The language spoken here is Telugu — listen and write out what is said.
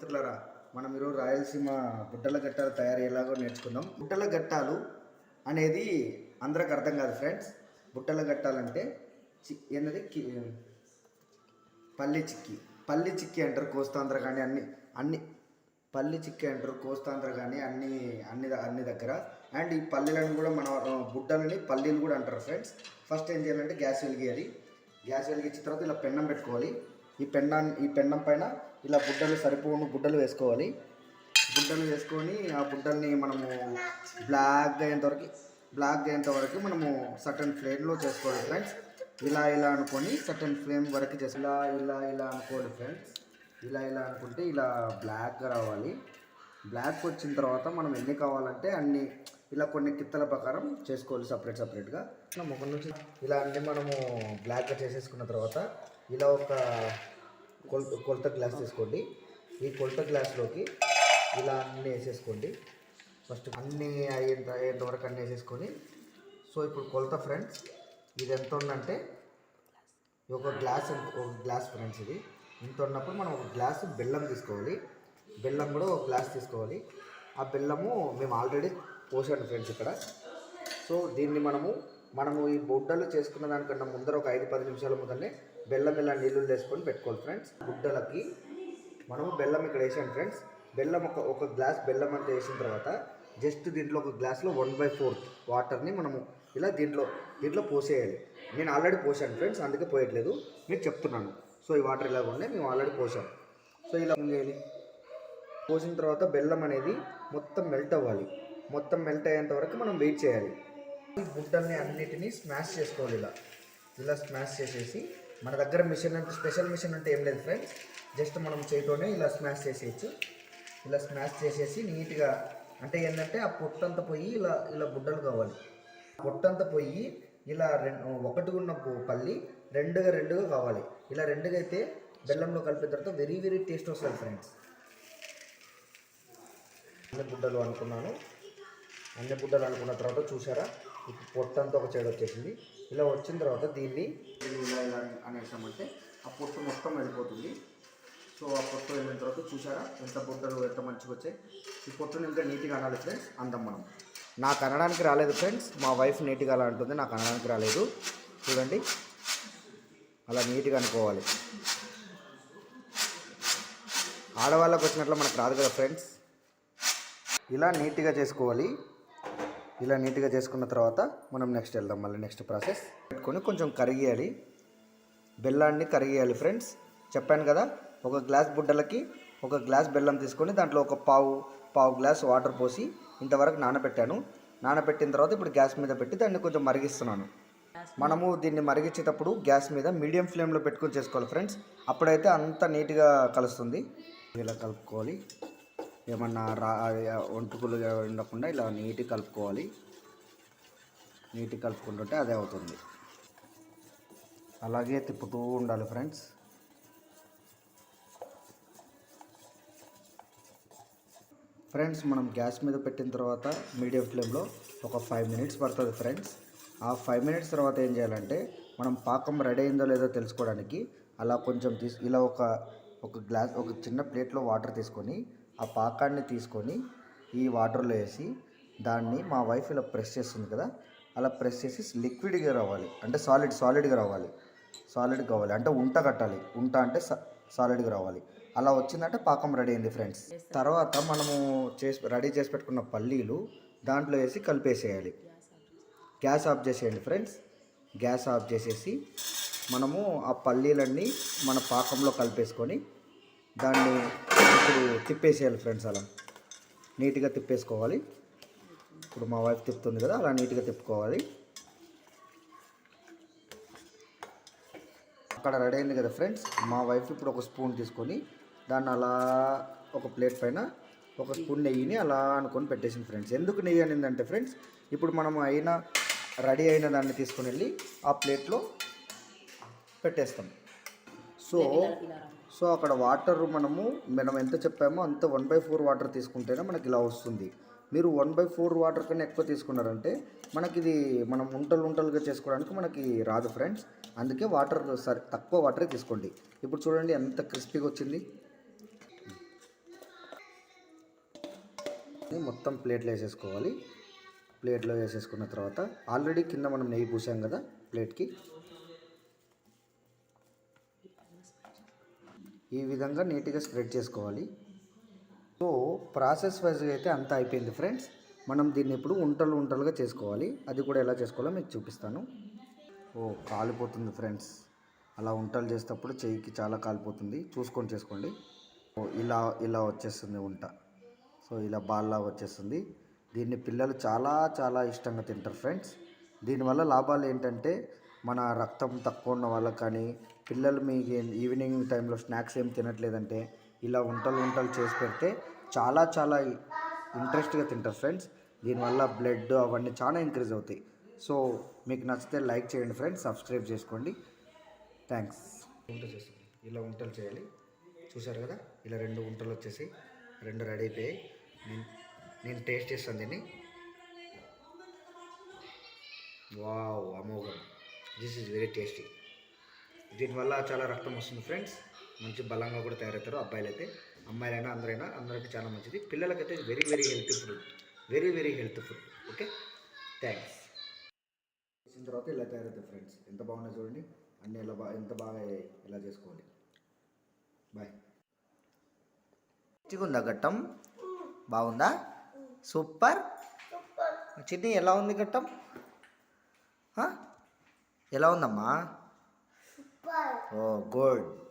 మిత్రులరా మనం ఈరోజు రాయలసీమ బుట్టల గట్టాలు తయారు ఎలాగో నేర్చుకుందాం బుట్టల గట్టాలు అనేది అందరికి అర్థం కాదు ఫ్రెండ్స్. బుట్టల గట్టాలంటే చి ఏంటది కి పల్లి చిక్కి. పల్లి చిక్కి అంటారు కోస్తాంధ్ర కానీ అన్ని అన్ని పల్లి చిక్కి అంటారు కోస్తాంధ్ర కానీ అన్ని అన్ని అన్ని దగ్గర. అండ్ ఈ పల్లీలను కూడా మన బుట్టలని పల్లీలు కూడా అంటారు ఫ్రెండ్స్. ఫస్ట్ ఏం చేయాలంటే గ్యాస్ వెలిగియాలి. గ్యాస్ వెలిగించిన తర్వాత ఇలా పెన్నం పెట్టుకోవాలి. ఈ పెన్నాన్ని ఈ పెన్నం పైన ఇలా బుడ్డలు సరిపోను బుడ్డలు వేసుకోవాలి. బుడ్డలు వేసుకొని ఆ బుడ్డల్ని మనము బ్లాక్ అయ్యేంత వరకు బ్లాక్ అయ్యేంత వరకు మనము సటన్ ఫ్లేమ్లో చేసుకోవాలి ఫ్రెండ్స్ ఇలా ఇలా అనుకొని సటన్ ఫ్లేమ్ వరకు చేసి ఇలా ఇలా ఇలా అనుకోవాలి ఫ్రెండ్స్ ఇలా ఇలా అనుకుంటే ఇలా బ్లాక్గా రావాలి. బ్లాక్ వచ్చిన తర్వాత మనం ఎన్ని కావాలంటే అన్ని ఇలా కొన్ని కిత్తల ప్రకారం చేసుకోవాలి సపరేట్ సపరేట్గా ముఖం నుంచి ఇలా అన్ని మనము బ్లాక్గా చేసేసుకున్న తర్వాత ఇలా ఒక కొలత కొలత గ్లాస్ తీసుకోండి. ఈ కొలత గ్లాస్లోకి ఇలా అన్నీ వేసేసుకోండి. ఫస్ట్ అన్నీ అయ్యేంత అయ్యేంత వరకు అన్నీ వేసేసుకొని సో ఇప్పుడు కొలత ఫ్రెండ్స్ ఇది ఎంత ఉందంటే ఒక గ్లాస్ ఒక గ్లాస్ ఫ్రెండ్స్ ఇది. ఇంత ఉన్నప్పుడు మనం ఒక గ్లాసు బెల్లం తీసుకోవాలి. బెల్లం కూడా ఒక గ్లాస్ తీసుకోవాలి. ఆ బెల్లము మేము ఆల్రెడీ పోసాను ఫ్రెండ్స్ ఇక్కడ. సో దీన్ని మనము మనము ఈ బుడ్డలు చేసుకున్న దానికన్నా ముందర ఒక ఐదు పది నిమిషాల ముందరనే బెల్లం ఇలా నీళ్ళు వేసుకొని పెట్టుకోవాలి ఫ్రెండ్స్. గుడ్డలకి మనము బెల్లం ఇక్కడ వేసాను ఫ్రెండ్స్. బెల్లం ఒక ఒక గ్లాస్ బెల్లం అంతా వేసిన తర్వాత జస్ట్ దీంట్లో ఒక గ్లాస్లో వన్ బై ఫోర్త్ వాటర్ని మనము ఇలా దీంట్లో దీంట్లో పోసేయాలి. నేను ఆల్రెడీ పోసాను ఫ్రెండ్స్ అందుకే పోయట్లేదు. మీకు చెప్తున్నాను. సో ఈ వాటర్ ఇలా ఉండే మేము ఆల్రెడీ పోసాం. సో ఇలా ఏం చేయాలి? పోసిన తర్వాత బెల్లం అనేది మొత్తం మెల్ట్ అవ్వాలి. మొత్తం మెల్ట్ అయ్యేంత వరకు మనం వెయిట్ చేయాలి. గుడ్డల్ని అన్నిటినీ స్మాష్ చేసుకోవాలి ఇలా. ఇలా స్మాష్ చేసేసి మన దగ్గర మిషన్ అంటే స్పెషల్ మిషన్ అంటే ఏం లేదు ఫ్రెండ్స్ జస్ట్ మనం చేయటోనే ఇలా స్మాష్ చేసేయచ్చు. ఇలా స్మాష్ చేసేసి నీట్గా అంటే ఏంటంటే ఆ పొట్టంతా పోయి ఇలా ఇలా గుడ్డలు కావాలి. పొట్టంతా పోయి ఇలా రెండు ఒకటి ఉన్న పల్లి రెండుగా రెండుగా కావాలి. ఇలా రెండుగా అయితే బెల్లంలో కలిపిన తర్వాత వెరీ వెరీ టేస్ట్ వస్తుంది ఫ్రెండ్స్ గుడ్డలు అనుకున్నాను. అన్నెబుడ్డలు అనుకున్న తర్వాత చూసారా? ఇప్పుడు పొట్టంతా ఒక చెడు వచ్చేసింది. ఇలా వచ్చిన తర్వాత దీన్ని అనేసామంటే ఆ పొట్టు మొత్తం వెళ్ళిపోతుంది. సో ఆ పొట్టు వెళ్ళిన తర్వాత చూసారా? ఎంత బుడ్డలు ఎంత మంచిగా వచ్చాయి. ఈ పొట్టుని ఇంకా నీట్గా అనాలి ఫ్రెండ్స్ అందం మనం. నాకు అనడానికి రాలేదు ఫ్రెండ్స్ మా వైఫ్ నీట్గా అలా అంటుంది నాకు అనడానికి రాలేదు. చూడండి. అలా నీట్గా అనుకోవాలి. ఆడవాళ్ళకి వచ్చినట్లు మనకు రాదు కదా ఫ్రెండ్స్. ఇలా నీట్గా చేసుకోవాలి. ఇలా నీట్గా చేసుకున్న తర్వాత మనం నెక్స్ట్ వెళ్దాం. మళ్ళీ నెక్స్ట్ ప్రాసెస్. పెట్టుకొని కొంచెం కరిగేయాలి. బెల్లాన్ని కరిగేయాలి ఫ్రెండ్స్. చెప్పాను కదా ఒక గ్లాస్ బుడ్డలకి ఒక గ్లాస్ బెల్లం తీసుకొని దాంట్లో ఒక పావు పావు గ్లాస్ వాటర్ పోసి ఇంతవరకు నానబెట్టాను. నానబెట్టిన తర్వాత ఇప్పుడు గ్యాస్ మీద పెట్టి దాన్ని కొంచెం మరిగిస్తున్నాను. మనము దీన్ని మరిగించేటప్పుడు గ్యాస్ మీద మీడియం ఫ్లేమ్లో పెట్టుకొని చేసుకోవాలి ఫ్రెండ్స్. అప్పుడైతే అంత నీట్గా కలుస్తుంది. ఇలా కలుపుకోవాలి. ఏమన్నా రా వంటుకులు ఉండకుండా ఇలా నీట్గా కలుపుకోవాలి. నీట్గా కలుపుకుంటుంటే అదే అవుతుంది. అలాగే తిప్పుతూ ఉండాలి ఫ్రెండ్స్. ఫ్రెండ్స్ మనం గ్యాస్ మీద పెట్టిన తర్వాత మీడియం ఫ్లేమ్లో ఒక ఫైవ్ మినిట్స్ పడుతుంది ఫ్రెండ్స్. ఆ ఫైవ్ మినిట్స్ తర్వాత ఏం చేయాలంటే మనం పాకం రెడీ అయిందో లేదో తెలుసుకోవడానికి అలా కొంచెం తీసు ఇలా ఒక ఒక గ్లాస్ ఒక చిన్న ప్లేట్లో వాటర్ తీసుకొని ఆ పాకాన్ని తీసుకొని ఈ వాటర్లో వేసి దాన్ని మా వైఫ్ ఇలా ప్రెస్ చేస్తుంది కదా అలా ప్రెస్ చేసి లిక్విడ్గా రావాలి. అంటే సాలిడ్ సాలిడ్గా రావాలి. సాలిడ్ కావాలి. అంటే ఉంట కట్టాలి. ఉంట అంటే సాలిడ్గా రావాలి. అలా వచ్చిందంటే పాకం రెడీ అయింది ఫ్రెండ్స్. తర్వాత మనము చేసి రెడీ చేసి పెట్టుకున్న పల్లీలు దాంట్లో వేసి కలిపేసేయాలి. గ్యాస్ ఆఫ్ చేసేయండి ఫ్రెండ్స్. గ్యాస్ ఆఫ్ చేసేసి మనము ఆ పల్లీలన్నీ మన పాకంలో కలిపేసుకొని దాన్ని ఇప్పుడు తిప్పేసేయాలి ఫ్రెండ్స్ అలా. నీట్గా తిప్పేసుకోవాలి. ఇప్పుడు మా వైఫ్ తిప్పుతుంది కదా అలా నీట్గా తిప్పుకోవాలి. అక్కడ రెడీ అయింది కదా ఫ్రెండ్స్ మా వైఫ్ ఇప్పుడు ఒక స్పూన్ తీసుకొని దాన్ని అలా ఒక ప్లేట్ పైన ఒక స్పూన్ నెయ్యిని అలా అనుకొని పెట్టేసింది ఫ్రెండ్స్. ఎందుకు నెయ్యి అనిందంటే ఫ్రెండ్స్ ఇప్పుడు మనం అయిన రెడీ అయిన దాన్ని తీసుకుని వెళ్ళి ఆ ప్లేట్లో పెట్టేస్తాం. సో సో అక్కడ వాటర్ మనము మనం ఎంత చెప్పామో అంత వన్ బై ఫోర్ వాటర్ తీసుకుంటేనే మనకి ఇలా వస్తుంది. మీరు వన్ బై ఫోర్ వాటర్ కన్నా ఎక్కువ తీసుకున్నారంటే మనకి ఇది మనం ఉంటలు ఉంటలుగా చేసుకోవడానికి మనకి రాదు ఫ్రెండ్స్ అందుకే వాటర్ సరి తక్కువ వాటరే తీసుకోండి. ఇప్పుడు చూడండి ఎంత క్రిస్పీగా వచ్చింది. మొత్తం ప్లేట్లో వేసేసుకోవాలి. ప్లేట్లో వేసేసుకున్న తర్వాత ఆల్రెడీ కింద మనం నెయ్యి పూసాం కదా ప్లేట్కి ఈ విధంగా నీట్గా స్ప్రెడ్ చేసుకోవాలి. సో ప్రాసెస్ వైజ్గా అయితే అంతా అయిపోయింది ఫ్రెండ్స్ మనం దీన్ని ఇప్పుడు ఉంటలు ఉంటలుగా చేసుకోవాలి. అది కూడా ఎలా చేసుకోవాలో మీకు చూపిస్తాను. ఓ కాలిపోతుంది ఫ్రెండ్స్ అలా ఉంటలు చేసేటప్పుడు చెయ్యికి చాలా కాలిపోతుంది. చూసుకొని చేసుకోండి. ఓ ఇలా ఇలా వచ్చేస్తుంది ఉంట. సో ఇలా బాల్లా వచ్చేస్తుంది. దీన్ని పిల్లలు చాలా చాలా ఇష్టంగా తింటారు ఫ్రెండ్స్ దీనివల్ల లాభాలు ఏంటంటే మన రక్తం తక్కువ ఉన్న వాళ్ళకి కానీ పిల్లలు మీకు ఈవినింగ్ టైంలో స్నాక్స్ ఏం తినట్లేదంటే ఇలా వంటలు వంటలు చేసి పెడితే చాలా చాలా ఇంట్రెస్ట్గా తింటారు ఫ్రెండ్స్. దీనివల్ల బ్లడ్ అవన్నీ చాలా ఇంక్రీజ్ అవుతాయి. సో మీకు నచ్చితే లైక్ చేయండి ఫ్రెండ్స్ సబ్స్క్రైబ్ చేసుకోండి. థ్యాంక్స్. వంట చేస్తుంది ఇలా వంటలు చేయాలి. చూసారు కదా? ఇలా రెండు వంటలు వచ్చేసి రెండు రెడీ అయిపోయాయి. నేను నేను టేస్ట్ చేస్తాను దీన్ని. వావ్ అమోఘం. దిస్ ఈజ్ వెరీ టేస్టీ దీనివల్ల చాలా రక్తం వస్తుంది ఫ్రెండ్స్ మంచి బలంగా కూడా తయారవుతారు అబ్బాయిలు అయితే అమ్మాయిలైనా అందరైనా అందరికీ చాలా మంచిది. పిల్లలకైతే very very healthy food very very healthy food okay thanks చేసిన తర్వాత ఇలా తయారవుతాయి ఫ్రెండ్స్ ఎంత బాగున్నాయి చూడండి. అన్నీ ఎలా బాగా ఎంత బాగా ఇలా చేసుకోవాలి. బాయ్ మంచిగా ఘట్టం? బాగుందా? సూపర్ చిన్ని ఎలా ఉంది ఘట్టం? ఎలా ఉందమ్మా? Oh good.